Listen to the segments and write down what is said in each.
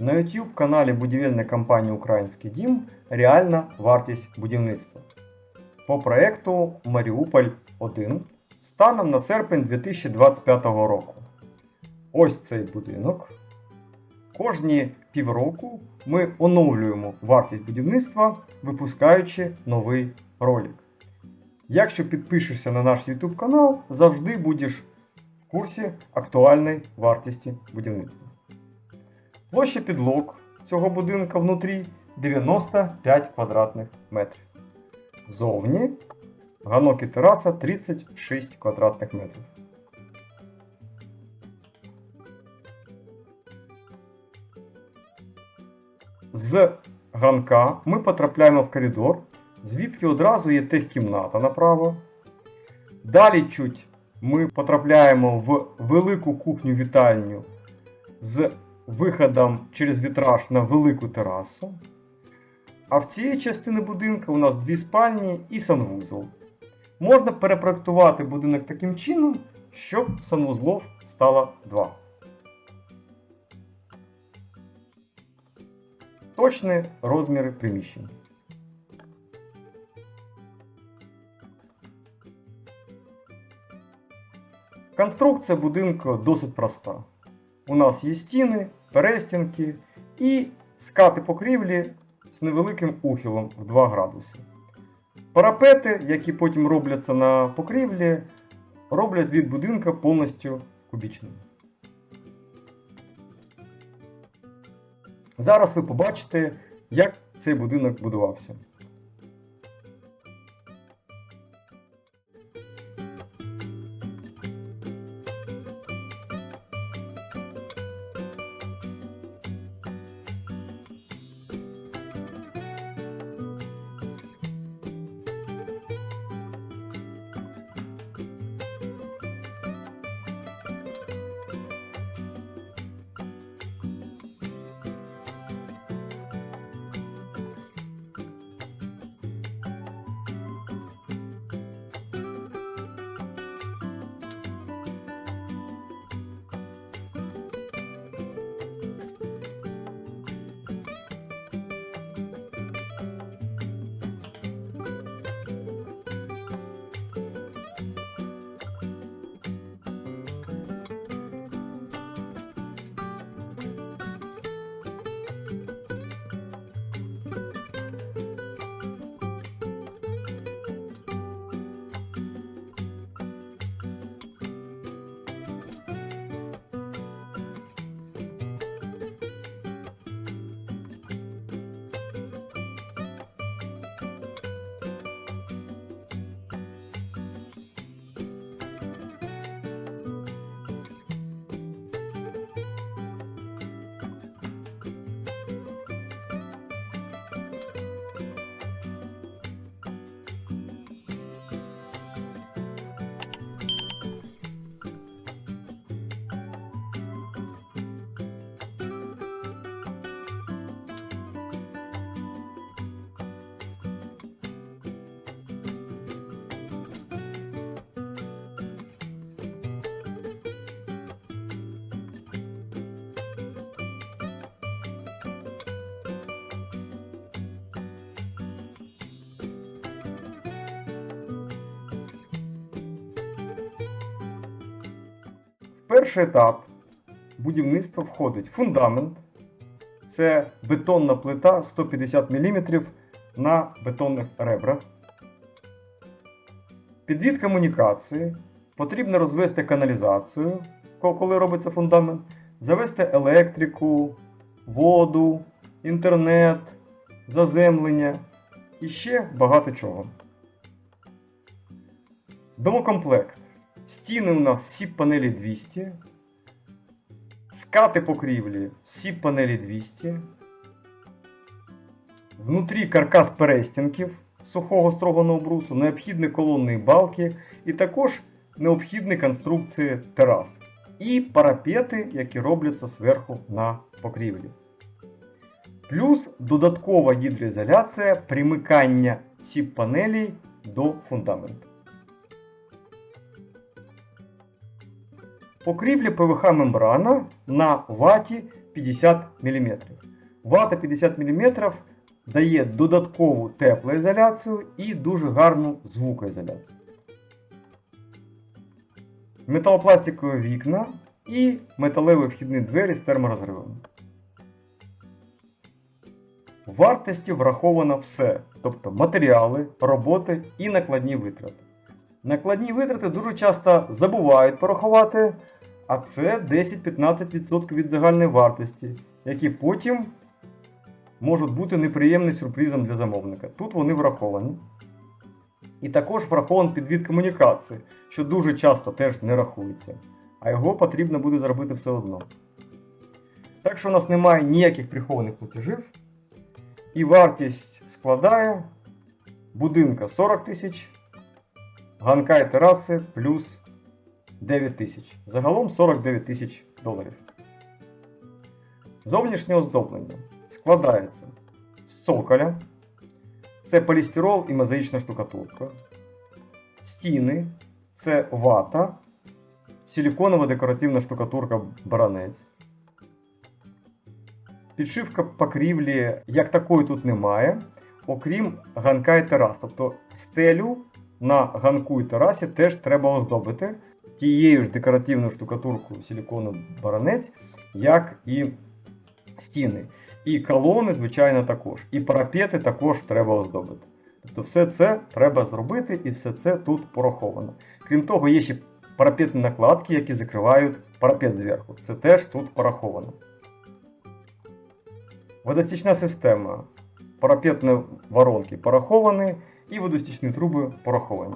На YouTube каналі будівельної компанії Український дім реальна вартість будівництва. По проекту Маріуполь 1 станом на серпень 2025 року. Ось цей будинок. Кожні півроку ми оновлюємо вартість будівництва, випускаючи новий ролик. Якщо підпишешся на наш YouTube канал, завжди будеш в курсі актуальної вартості будівництва. Площа підлог цього будинка внутрі 95 квадратних метрів. Зовні ганок і тераса 36 квадратних метрів. З ганка ми потрапляємо в коридор, звідки одразу є техкімната направо. Далі чуть ми потрапляємо в велику кухню-вітальню з виходом через вітраж на велику терасу. А в цієї частини будинку у нас дві спальні і санвузол. Можна перепроектувати будинок таким чином, щоб санвузлов стало два. Точні розміри приміщень. Конструкція будинку досить проста. У нас є стіни, перестінки і скати покрівлі з невеликим ухилом в 2 градуси. Парапети, які потім робляться на покрівлі, роблять від будинка повністю кубічним. Зараз ви побачите, як цей будинок будувався. Перший етап будівництва входить фундамент. Це бетонна плита 150 мм на бетонних ребрах. Підвід комунікації. Потрібно розвести каналізацію, коли робиться фундамент, завести електрику, воду, інтернет, заземлення і ще багато чого. Домокомплект. Стіни у нас сіп панелі 200. Скати покрівлі сіп панелі 200. Внутрі каркас перестінків сухого строганого брусу, необхідні колонні балки і також необхідні конструкції терас. І парапети, які робляться зверху на покрівлі. Плюс додаткова гідроізоляція примикання сіп панелей до фундаменту. Покрівля ПВХ мембрана на ваті 50 мм. Вата 50 мм дає додаткову теплоізоляцію і дуже гарну звукоізоляцію. Металопластикові вікна і металеві вхідні двері з терморозривами. Вартості враховано все, тобто матеріали, роботи і накладні витрати. Накладні витрати дуже часто забувають порахувати, а це 10-15% від загальної вартості, які потім можуть бути неприємним сюрпризом для замовника. Тут вони враховані. І також врахований підвід комунікації, що дуже часто теж не рахується, а його потрібно буде зробити все одно. Так що у нас немає ніяких прихованих платежів. І вартість складає будинка 40 тисяч, ганка і тераси плюс 9 тисяч. Загалом 49 тисяч доларів. Зовнішнє оздоблення складається з цоколя, це полістирол і мозаїчна штукатурка, стіни це вата, силіконова декоративна штукатурка баранець. Підшивка покрівлі як такої тут немає, окрім ганка і терас. Тобто стелю на ганку і терасі теж треба оздобити тією ж декоративною штукатуркою силікону баранець, як і стіни. І колони, звичайно, також. І парапети також треба оздобити. Тобто все це треба зробити і все це тут пораховано. Крім того, є ще парапетні накладки, які закривають парапет зверху. Це теж тут пораховано. Водостічна система. Парапетні воронки пораховані і водостічні труби пораховані.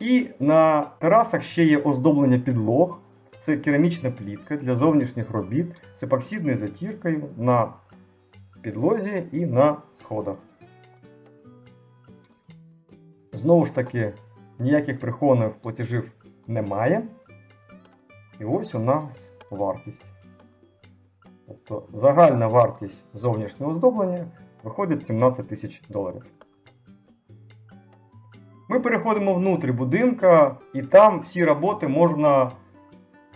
І на терасах ще є оздоблення підлог. Це керамічна плітка для зовнішніх робіт з епоксидною затіркою на підлозі і на сходах. Знову ж таки, ніяких прихованих платежів немає. І ось у нас вартість. Тобто загальна вартість зовнішнього оздоблення виходить 17 тисяч доларів. Ми переходимо внутрі будинка, і там всі роботи можна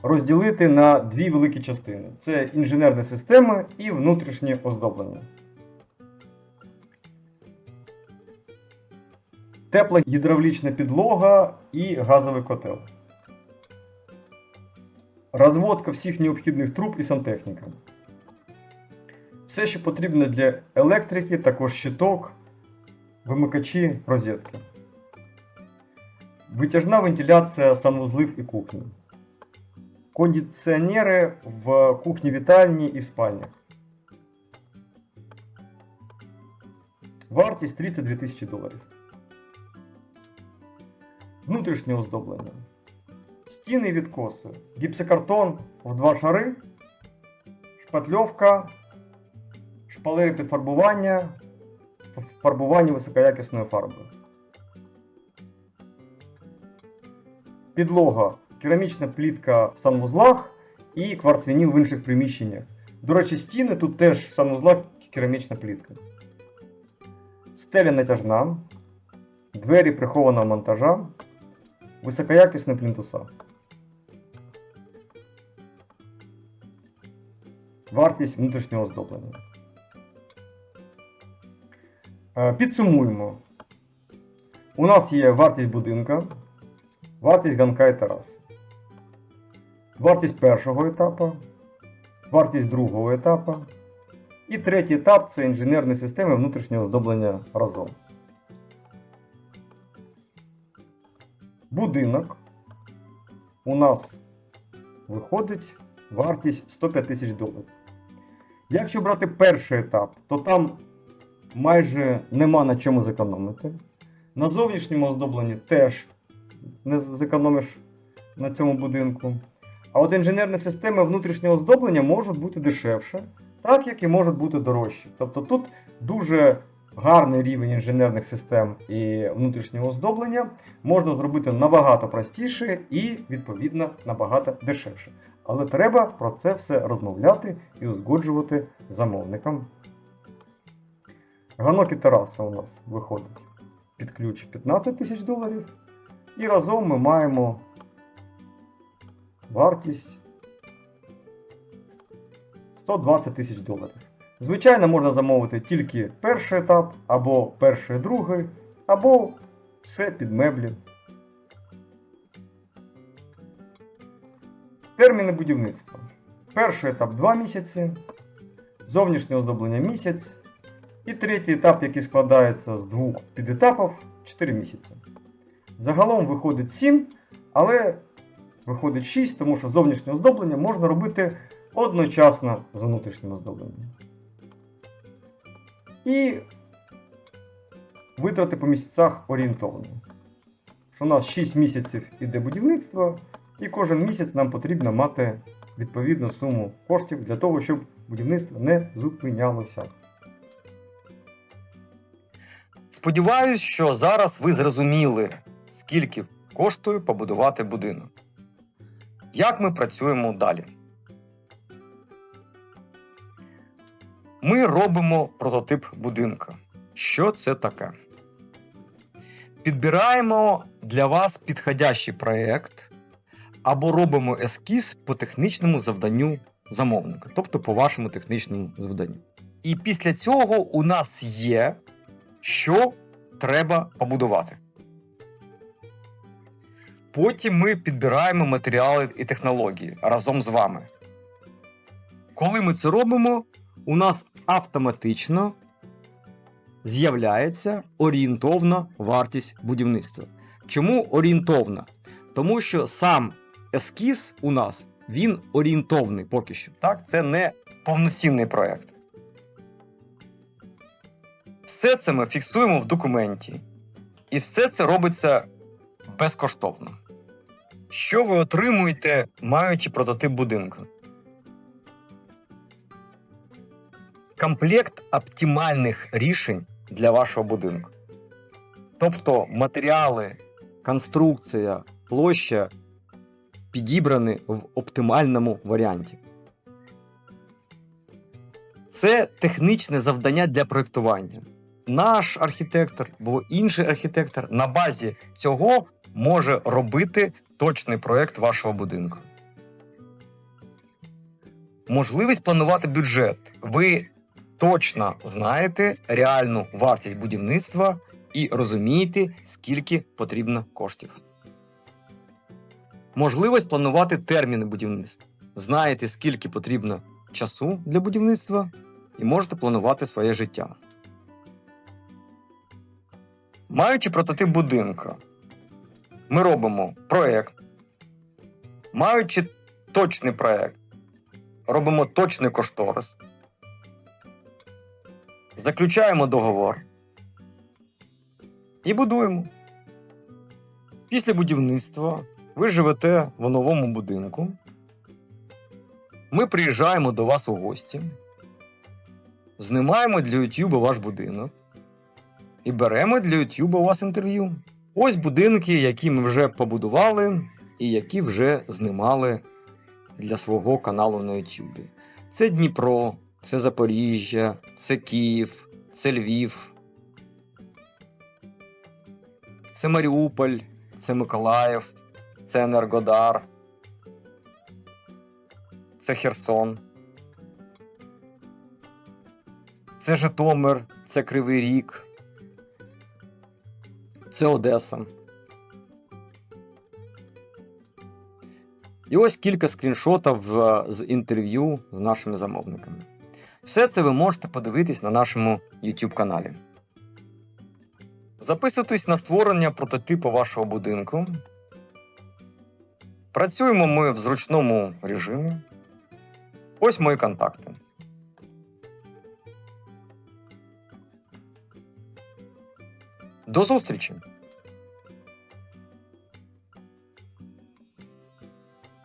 розділити на дві великі частини: це інженерні системи і внутрішнє оздоблення. Тепла гідравлічна підлога і газовий котел. Розводка всіх необхідних труб і сантехніка. Все, що потрібно для електрики, також щиток, вимикачі, розетки. Витяжна вентиляція санвузлів і кухні. Кондиціонери в кухні вітальні і в спальнях. Вартість 32 тисячі доларів. Внутрішнє оздоблення. Стіни і відкоси. Гіпсокартон в два шари. Шпатльовка. Шпалери під фарбування. Фарбування високоякісною фарбою. Підлога. Керамічна плітка в санвузлах і кварцвініл в інших приміщеннях. До речі, стіни тут теж в санвузлах керамічна плітка. Стеля натяжна. Двері прихованого монтажа. Високоякісні плінтуса. Вартість внутрішнього оздоблення. Е, Підсумуємо. У нас є вартість будинка, вартість ганка і терас. Вартість першого етапу, вартість другого етапу. І третій етап це інженерні системи внутрішнього оздоблення разом. Будинок у нас виходить вартість 105 тисяч доларів. Якщо брати перший етап, то там майже нема на чому зекономити. На зовнішньому оздобленні теж не зекономиш на цьому будинку. А от інженерні системи внутрішнього оздоблення можуть бути дешевше, так як і можуть бути дорожчі. Тобто тут дуже гарний рівень інженерних систем і внутрішнього оздоблення можна зробити набагато простіше і, відповідно, набагато дешевше. Але треба про це все розмовляти і узгоджувати з замовником. Ганок і тераса у нас виходить під ключ 15 тисяч доларів. І разом ми маємо вартість 120 тисяч доларів. Звичайно, можна замовити тільки перший етап, або перший, другий, або все під меблі. Терміни будівництва. Перший етап 2 місяці, зовнішнє оздоблення місяць. І третій етап, який складається з двох підетапів 4 місяці. Загалом виходить 7, але виходить 6, тому що зовнішнє оздоблення можна робити одночасно з внутрішнім оздобленням. І витрати по місяцях орієнтовні. Що у нас 6 місяців іде будівництво, і кожен місяць нам потрібно мати відповідну суму коштів для того, щоб будівництво не зупинялося. Сподіваюсь, що зараз ви зрозуміли, скільки коштує побудувати будинок. Як ми працюємо далі? Ми робимо прототип будинка. Що це таке? Підбираємо для вас підходящий проєкт або робимо ескіз по технічному завданню замовника, тобто по вашому технічному завданню. І після цього у нас є що треба побудувати. Потім ми підбираємо матеріали і технології разом з вами. Коли ми це робимо, у нас автоматично з'являється орієнтовна вартість будівництва. Чому орієнтовна? Тому що сам ескіз у нас він орієнтовний поки що. Так? Це не повноцінний проєкт. Все це ми фіксуємо в документі. І все це робиться безкоштовно. Що ви отримуєте, маючи прототип будинку? Комплект оптимальних рішень для вашого будинку. Тобто матеріали, конструкція, площа підібрані в оптимальному варіанті. Це технічне завдання для проєктування. Наш архітектор або інший архітектор на базі цього може робити точний проєкт вашого будинку. Можливість планувати бюджет. Ви точно знаєте реальну вартість будівництва і розумієте, скільки потрібно коштів. Можливість планувати терміни будівництва. Знаєте, скільки потрібно часу для будівництва, і можете планувати своє життя. Маючи прототип будинку, ми робимо проєкт. Маючи точний проєкт, робимо точний кошторис. Заключаємо договор і будуємо. Після будівництва ви живете в новому будинку. Ми приїжджаємо до вас у гості, знімаємо для YouTube ваш будинок і беремо для YouTube у вас інтерв'ю. Ось будинки, які ми вже побудували і які вже знімали для свого каналу на YouTube. Це Дніпро, це Запоріжжя, це Київ, це Львів, це Маріуполь, це Миколаїв, це Енергодар, це Херсон. Це Житомир, це Кривий Ріг, це Одеса. І ось кілька скріншотів е, з інтерв'ю з нашими замовниками. Все це ви можете подивитись на нашому YouTube каналі. Записуйтесь на створення прототипу вашого будинку. Працюємо ми в зручному режимі. Ось мої контакти. До зустрічі!